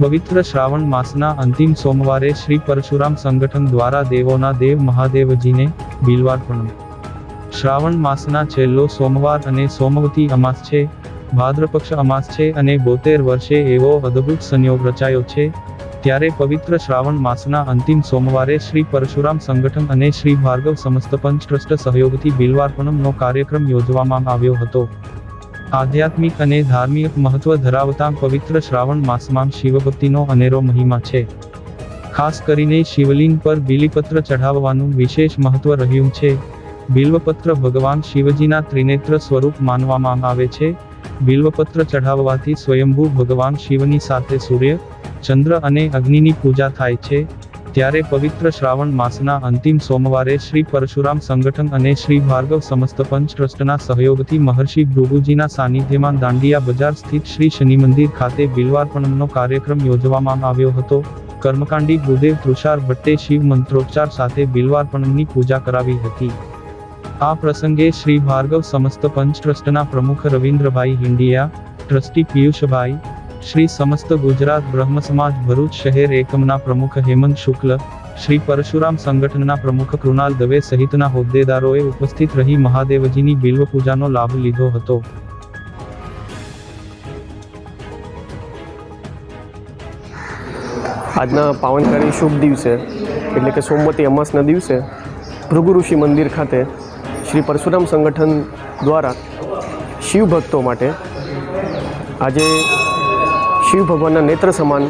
પવિત્ર શ્રાવણ માસના અંતિમ સોમવારે શ્રી પરશુરામ સંગઠન દ્વારા દેવોના દેવ મહાદેવજીને બિલવાર્પણ. શ્રાવણ માસના છેલ્લો સોમવાર અને સોમવતી અમાસ છે, ભાદ્રપક્ષ અમાસ છે અને બોતેર વર્ષે એવો અદ્ભુત સંયોગ રચાયો છે, ત્યારે પવિત્ર શ્રાવણ માસના અંતિમ સોમવારે શ્રી પરશુરામ સંગઠન અને શ્રી ભાર્ગવ સમસ્ત પંચ ટ્રસ્ટ સહયોગથી બિલવાર્પણમનો કાર્યક્રમ યોજવામાં આવ્યો હતો. આધ્યાત્મિક અને ધાર્મિક મહત્વ ધરાવતા પવિત્ર શ્રાવણ માસમાં શિવભક્તિનો અનેરો મહિમા છે. ખાસ કરીને શિવલિંગ પર બિલીપત્ર ચઢાવવાનું વિશેષ મહત્વ રહ્યું છે. બિલ્વપત્ર ભગવાન શિવજીના ત્રિનેત્ર સ્વરૂપ માનવામાં આવે છે. બિલ્વપત્ર ચઢાવવાથી સ્વયંભૂ ભગવાન શિવની સાથે સૂર્ય, ચંદ્ર અને અગ્નિની પૂજા થાય છે. ત્યારે પવિત્ર શ્રાવણ માસના અંતિમ સોમવારે શ્રી પરશુરામ સંગઠન અને શ્રી ભાર્ગવ સમસ્ત પંચ ટ્રસ્ટના સહયોગથી મહર્ષિ ભૃગુજીના સાનિધ્યમાં દાંડિયા બજાર સ્થિત શ્રી શનિ મંદિર ખાતે બિલવાર્પણમનો કાર્યક્રમ યોજવામાં આવ્યો હતો. કર્મકાંડી ગુરુદેવ તૃષાર ભટ્ટે શિવ મંત્રોચ્ચાર સાથે બિલવાર્પણમની પૂજા કરાવી હતી. આ પ્રસંગે શ્રી ભાર્ગવ સમસ્ત પંચ ટ્રસ્ટના પ્રમુખ રવિન્દ્રભાઈ હિંડિયા, ટ્રસ્ટી પિયુષભાઈ શ્રી સમસ્ત ગુજરાત બ્રહ્મ સમાજ ભરૂચ શહેર એકમના પ્રમુખ હેમંત શુક્લ, શ્રી પરશુરામ સંગઠનના પ્રમુખ કૃણાલ દવે સહિતના હોદ્દેદારોએ ઉપસ્થિત રહી મહાદેવજીની બિલ્વ પૂજાનો લાભ લીધો હતો. આજના પાવનકારી શુભ દિવસે, એટલે કે સોમવતી અમાસના દિવસે, ભૃગુ ઋષિ મંદિર ખાતે શ્રી પરશુરામ સંગઠન દ્વારા શિવ ભક્તો માટે આજે શિવ ભગવાનના નેત્ર સમાન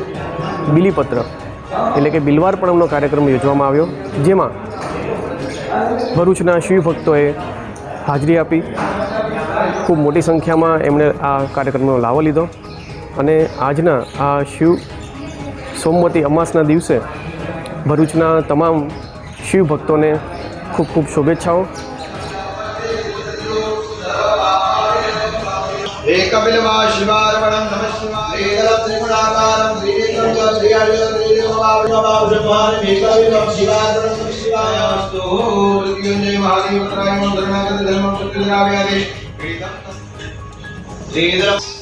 બિલીપત્ર એટલે કે બિલવાર્પણમનો કાર્યક્રમ યોજવામાં આવ્યો, જેમાં ભરૂચના શિવ ભક્તોએ હાજરી આપી. ખૂબ મોટી સંખ્યામાં એમણે આ કાર્યક્રમનો લાવો લીધો અને આજના આ શિવ સોમવતી અમાસના દિવસે ભરૂચના તમામ શિવ ભક્તોને ખૂબ ખૂબ શુભેચ્છાઓ. एकबिलवा शिवार्पणं नमः शिवाय एकलं त्रिगुणाकारं त्रिनेत्रं च त्रियाळिलं त्रिदेवभावभावभावभावम् एकबिलं शिवार्पणं नमः शिवाय अस्तु मृत्युञ्जय महादेव प्राय मन्त्रणागत धर्मं सत्यनाव्यादि श्रीधरम्